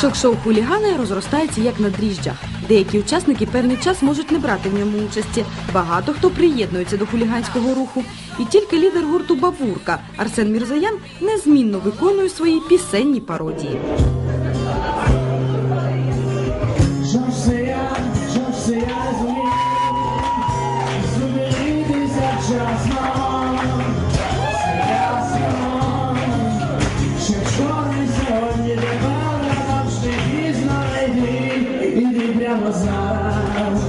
Шок-шоу хулігани розростається як на дріжджах. Деякі учасники певний час можуть не брати в ньому участі. Багато хто приєднується до хуліганського руху. І тільки лідер гурту Бавурка Арсен Мірзаян незмінно виконує свої пісенні пародії. Жовсія, жовсія прямо.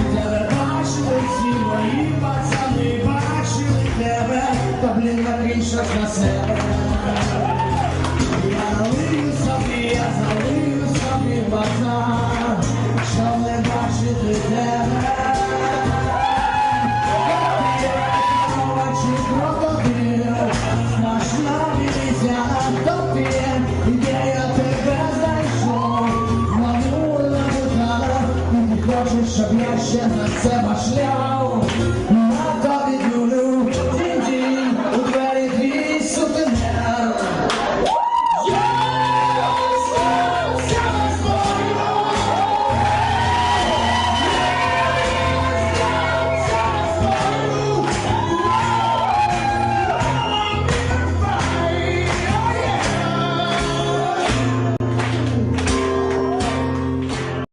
І тебе бачили всі мої пацани, бачили тебе, та блін щось на себе. Я налию собі, я залию собі базар, щоб не бачити тебе. Хочеш, щоб я ще на це башляв.